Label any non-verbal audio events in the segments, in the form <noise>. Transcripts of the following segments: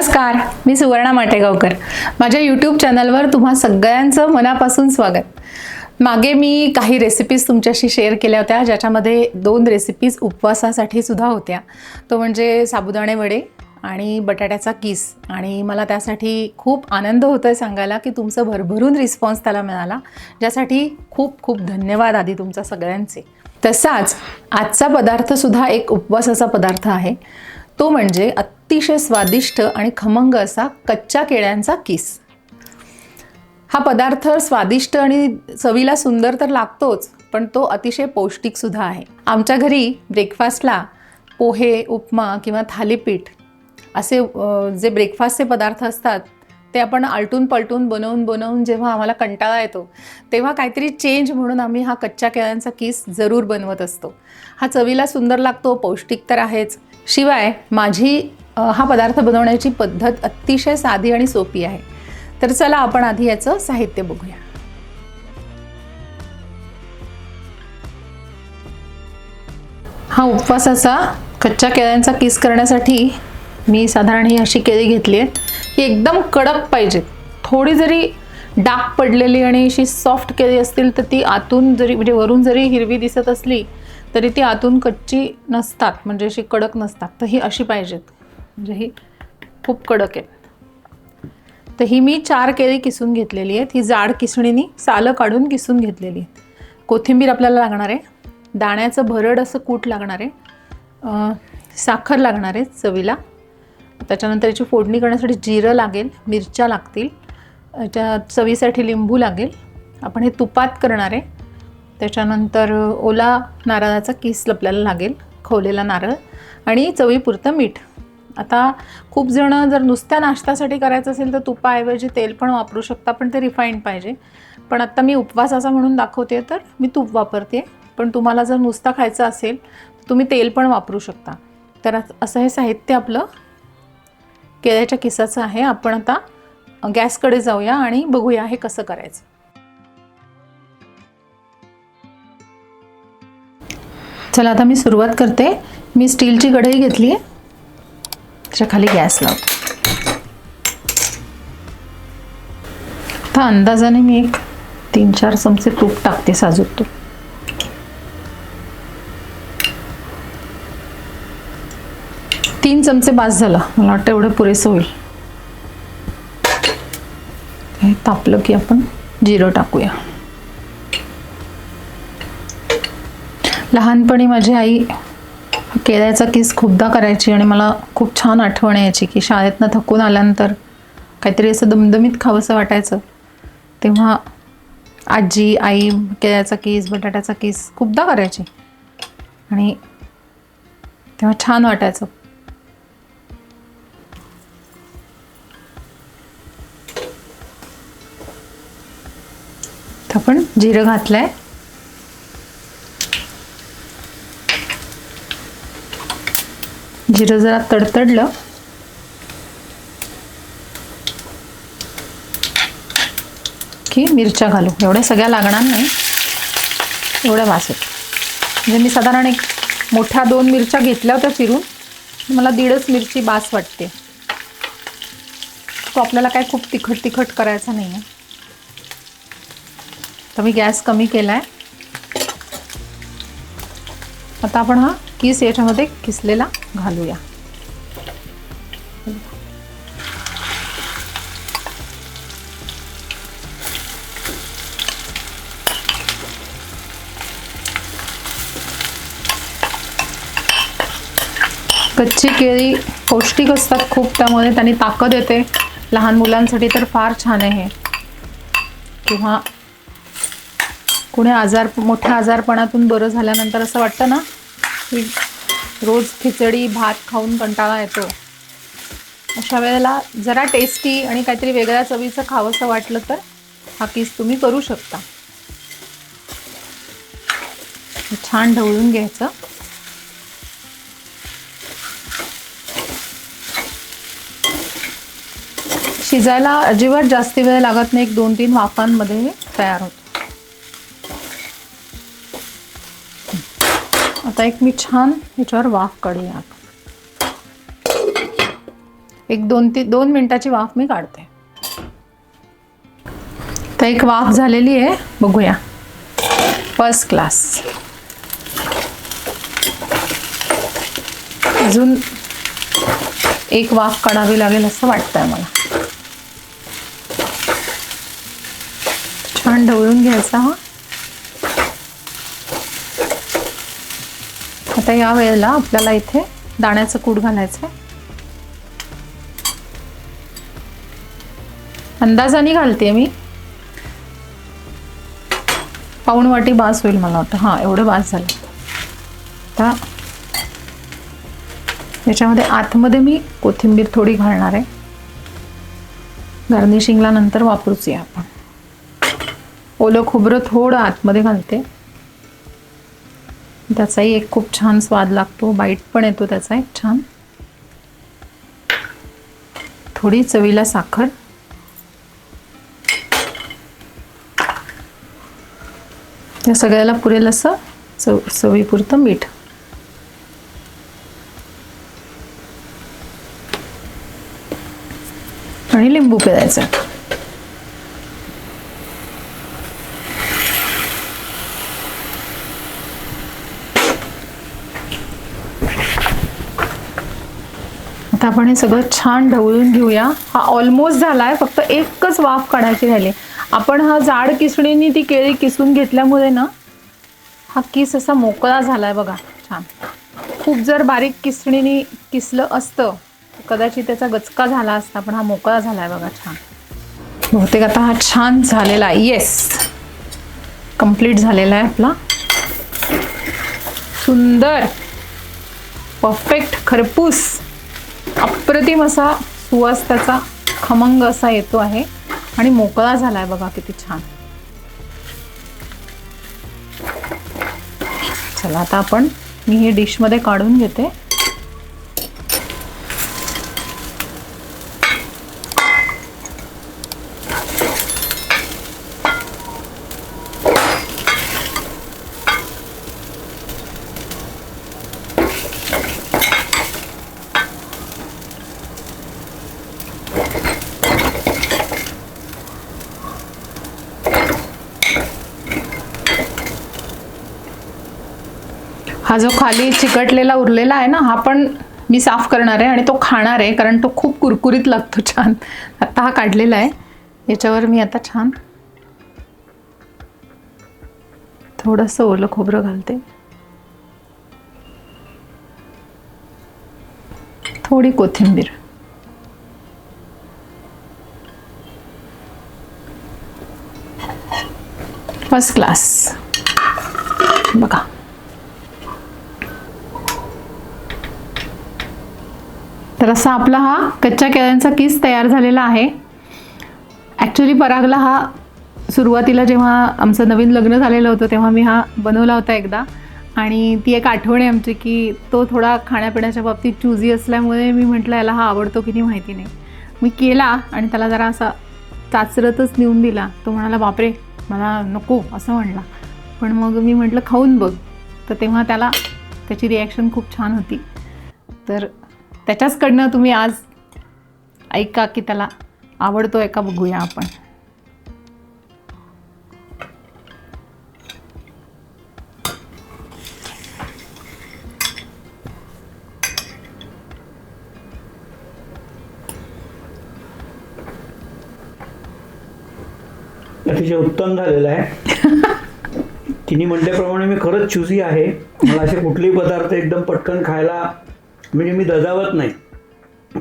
नमस्कार मी सुवर्णा माटेगावकर. माझ्या यूट्यूब चॅनलवर तुम्हा सगळ्यांचं मनापासून स्वागत. मागे मी काही रेसिपीज तुमच्याशी शेअर केल्या होत्या ज्याच्यामध्ये दोन रेसिपीज उपवासासाठी सुद्धा होत्या. तो म्हणजे साबुदाणे वडे आणि बटाट्याचा किस. आणि मला त्यासाठी खूप आनंद होतो आहे सांगायला की तुमचं भरभरून रिस्पॉन्स त्याला मिळाला ज्यासाठी खूप खूप धन्यवाद आधी तुमचा सगळ्यांचे. तसाच आजचा पदार्थसुद्धा एक उपवासाचा पदार्थ आहे. तो म्हणजे अतिशय स्वादिष्ट आणि खमंग असा कच्च्या केळ्यांचा किस. हा पदार्थ स्वादिष्ट आणि चवीला सुंदर तर लागतोच पण तो अतिशय पौष्टिकसुद्धा आहे. आमच्या घरी ब्रेकफास्टला पोहे उपमा किंवा थालीपीठ असे जे ब्रेकफास्टचे पदार्थ असतात ते आपण आलटून पलटून बनवून बनवून जेव्हा आम्हाला कंटाळा येतो तेव्हा काहीतरी चेंज म्हणून आम्ही हा कच्च्या केळ्यांचा किस जरूर बनवत असतो. हा चवीला सुंदर लागतो पौष्टिक तर आहेच. शिवाय माझी हा पदार्थ बनवण्याची पद्धत अतिशय साधी आणि सोपी आहे. तर चला आपण आधी याचं साहित्य बघूया. हा उपवासाचा कच्च्या केळ्यांचा किस करण्यासाठी मी साधारण ही अशी केळी घेतली आहेत ही एकदम कडक पाहिजेत थोडी जरी डाग पडलेली आणि अशी सॉफ्ट केळी असतील तर ती आतून जरी म्हणजे वरून जरी हिरवी दिसत असली तरी ती आतून कच्ची नसतात म्हणजे अशी कडक नसतात. तर ही अशी पाहिजेत म्हणजे ही खूप कडक आहेत तर ही मी चार केळी किसून घेतलेली आहेत. ही जाड किसणीनी सालं काढून किसून घेतलेली आहे कोथिंबीर आपल्याला लागणार आहे. दाण्याचं भरड असं कूट लागणार आहे. साखर लागणार आहे चवीला. त्याच्यानंतर याची फोडणी करण्यासाठी जिरं लागेल मिरच्या लागतील याच्या चवीसाठी लिंबू लागेल. आपण हे तुपात करणार आहे. त्याच्यानंतर ओला नारळाचा किस आपल्याला लागेल खवलेला नारळ आणि चवीपुरतं मीठ. आता खूप जणं जर नुसत्या नाश्त्यासाठी करायचं असेल तर तुपाऐवजी तेल पण वापरू शकता पण ते रिफाईंड पाहिजे. पण आत्ता मी उपवासाचा म्हणून दाखवते तर मी तूप वापरते. पण तुम्हाला जर नुसता खायचं असेल तर तुम्ही तेल पण वापरू शकता. तर असं हे साहित्य आपलं केळ्याच्या किसाचं आहे. आपण आता गॅसकडे जाऊया आणि बघूया हे कसं करायचं. चला आता मी सुरुवात करते. मी स्टीलची कढई घेतली आहे. त्याच्याखाली गॅस लावते. आता अंदाजाने मी एक तीन चार चमचे तूप टाकते साजूक तूप. तीन चमचे बास झाला. मला वाटतं एवढं पुरेसं होईल. हे तापलं की आपण जिरं टाकूया. लहानपणी माझी आई केळ्याचा किस खूपदा करायची आणि मला खूप छान आठवण यायची की शाळेतनं थकून आल्यानंतर काहीतरी असं दमदमीत खावंसं वाटायचं. तेव्हा आजी आई केळ्याचा किस बटाट्याचा किस खूपदा करायची. आणि तेव्हा छान वाटायचं. तर आपण जिरं आहे जिरं जरा तडतडलं. की मिरच्या घालू. एवढ्या सगळ्या लागणार नाही. एवढ्या वास म्हणजे मी साधारण एक मोठ्या दोन मिरच्या घेतल्या होत्या चिरून. मला दीडच मिरची बास वाटते. तो आपल्याला काय खूप तिखट तिखट करायचा नाही आहे तर मी गॅस कमी केला आहे आता आपण हा किस याच्यामध्ये किसलेला घालूया. कच्ची केळी पौष्टिक असतात खूप त्यामुळे त्यांनी ताकद येते. लहान मुलांसाठी तर फार छान आहे किंवा कुणी आजार मोठ्या आजारपणातून बरं झाल्यानंतर असं वाटतं ना की रोज खिचडी भात खाऊन कंटाळा येतो. अशा वेळेला जरा टेस्टी आणि काहीतरी वेगळ्या चवीचं खावंसं वाटलं तर हा किस तुम्ही करू शकता. छान ढवळून घ्यायचं. शिजायला अजिबात जास्ती वेळ लागत नाही एक दोन तीन वाफांमध्ये हे तयार होतं. आता एक मी छान ह्याच्यावर वाफ काढूया एक दोन ते दोन मिनिटाची वाफ मी काढते. तर एक वाफ झालेली आहे बघूया. फर्स्ट क्लास अजून एक वाफ काढावी लागेल असं वाटतंय मला. छान ढवळून घ्यायचा हा. आता या वेळेला आपल्याला इथे दाण्याचं कूट घालायचं आहे अंदाजाने घालते मी. पाऊण वाटी बास होईल मला वाटतं. हां एवढं बास झालं. आता याच्यामध्ये आतमध्ये मी कोथिंबीर थोडी घालणार आहे. गार्निशिंगला नंतर वापरूच या आपण. ओलं खोबरं थोडं आतमध्ये घालते. त्याचाही एक खूप छान स्वाद लागतो बाईट पण येतो त्याचा एक छान. थोडी चवीला साखर. या सगळ्याला पुरेल असं चव चवीपुरतं मीठ. आणि लिंबू पिळायचं. आपण हे सगळं छान ढवळून घेऊया. हा ऑलमोस्ट झाला आहे फक्त एकच वाफ काढायची राहिली. आपण हा जाड किसणीने ती केळी किसून घेतल्यामुळे ना हा किस असा मोकळा झाला आहे बघा छान. खूप जर बारीक किसणीने किसलं असतं कदाचित त्याचा गचका झाला असता पण हा मोकळा झाला आहे बघा छान. बहुतेक आता हा छान झालेला आहे. येस कंप्लीट झालेला आहे आपला. सुंदर. परफेक्ट खरपूस. अप्रतिम असा सुवास त्याचा खमंग असा येतो आहे आणि मोकळा झाला आहे बघा किती छान. चला आता आपण मी हे डिशमध्ये काढून घेते. हा जो खाली चिकटलेला उरलेला आहे ना हा पण मी साफ करणार आहे आणि तो खाणार आहे कारण तो खूप कुरकुरीत लागतो छान. आत्ता हा काढलेला आहे. याच्यावर मी आता छान थोडंसं ओलं खोबरं घालते. थोडी कोथिंबीर. फर्स्ट क्लास बघा. तर असा आपला हा कच्च्या केळ्यांचा किस तयार झालेला आहे. ॲक्च्युली परागला हा सुरुवातीला जेव्हा आमचं नवीन लग्न झालेलं होतं तेव्हा मी हा बनवला होता एकदा. आणि ती एक आठवण आहे आमची की तो थोडा खाण्यापिण्याच्या बाबतीत चुजी असल्यामुळे मी म्हटलं याला हा आवडतो की नाही माहिती नाही. मी केला आणि त्याला जरा असा चाचरतच नेऊन दिला. तो म्हणाला बापरे मला नको असं म्हणला. पण मग मी म्हटलं खाऊन बघ. तर तेव्हा त्याला त्याची रिॲक्शन खूप छान होती. तर त्याच्याचकडनं तुम्ही आज ऐका की त्याला आवडतोय का बघूया आपण. अतिशय उत्तम झालेलं आहे. <laughs> तिने म्हटल्याप्रमाणे मी खरंच चुजी आहे. मला असे कुठलेही पदार्थ एकदम पटकन खायला म्हणजे मी दजावत नाही.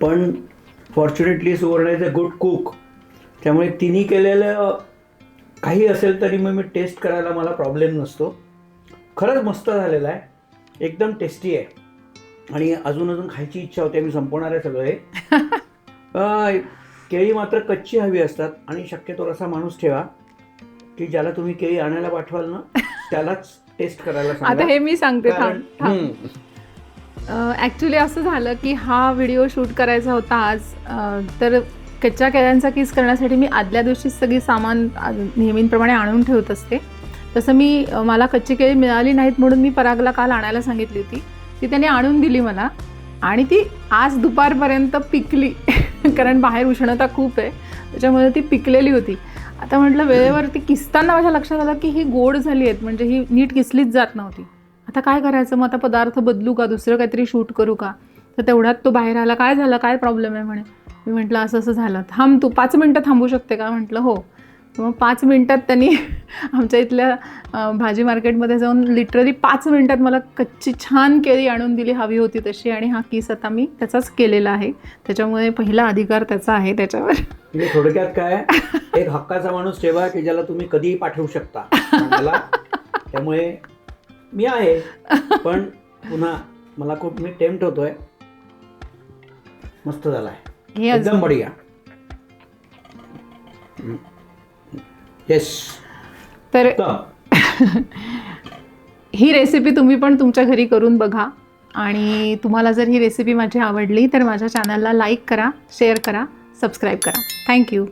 पण फॉर्च्युनेटली सुवर्ण इज अ गुड कुक त्यामुळे तिने केलेलं काही असेल तरी मग मी टेस्ट करायला मला प्रॉब्लेम नसतो. खरंच मस्त झालेला आहे. एकदम टेस्टी आहे. आणि अजून अजून खायची इच्छा होते. मी संपवणार आहे सगळे. <laughs> केळी मात्र कच्ची हवी असतात. आणि शक्यतो असा माणूस ठेवा. की ज्याला तुम्ही केळी आणायला पाठवाल ना <laughs> त्यालाच टेस्ट करायला आता सांगा. हे मी सांगते. ॲक्च्युली असं झालं की हा व्हिडिओ शूट करायचा होता आज. तर कच्च्या केळ्यांचा किस करण्यासाठी मी आदल्या दिवशीच सगळी सामान नेहमीप्रमाणे आणून ठेवत असते. तसं मी मला कच्ची केळी मिळाली नाहीत म्हणून मी परागला काल आणायला सांगितली होती. ती त्याने आणून दिली मला आणि ती आज दुपारपर्यंत पिकली. <laughs> कारण बाहेर उष्णता खूप आहे. त्याच्यामुळे ती पिकलेली होती. आता म्हटलं वेळेवर ती किसताना माझ्या लक्षात आलं की ही गोड झाली आहेत. म्हणजे ही नीट किसलीच जात नव्हती. आता काय करायचं? मग आता पदार्थ बदलू का? दुसरं काहीतरी शूट करू का? तर तेवढ्यात तो बाहेर आला. काय झालं? काय प्रॉब्लेम आहे म्हणे? मी म्हटलं असं असं झालं. थांब तू. पाच मिनटं थांबू शकते का? म्हटलं हो. मग पाच मिनटात त्यांनी <laughs> आमच्या इथल्या भाजी मार्केटमध्ये जाऊन लिटरली पाच मिनटात मला कच्ची छान केळी आणून दिली. हवी होती तशी. आणि हा किस आता मी त्याचाच केलेला आहे. त्याच्यामुळे पहिला अधिकार त्याचा आहे त्याच्यावर. थोडक्यात काय? एक हक्काचा माणूस ठेवा की ज्याला तुम्ही कधीही पाठवू शकता. <laughs> त्यामुळे मी आहे. पण पुन्हा मला खूप मी टेम्प्ट होतोय. मस्त झालाय. हे एकदम बढिया. येस तर <laughs> ही रेसिपी तुम्ही पण तुमच्या घरी करून बघा. आणि तुम्हाला जर ही रेसिपी माझी आवडली तर माझ्या चॅनलला लाईक करा शेअर करा सबस्क्राईब करा. थँक्यू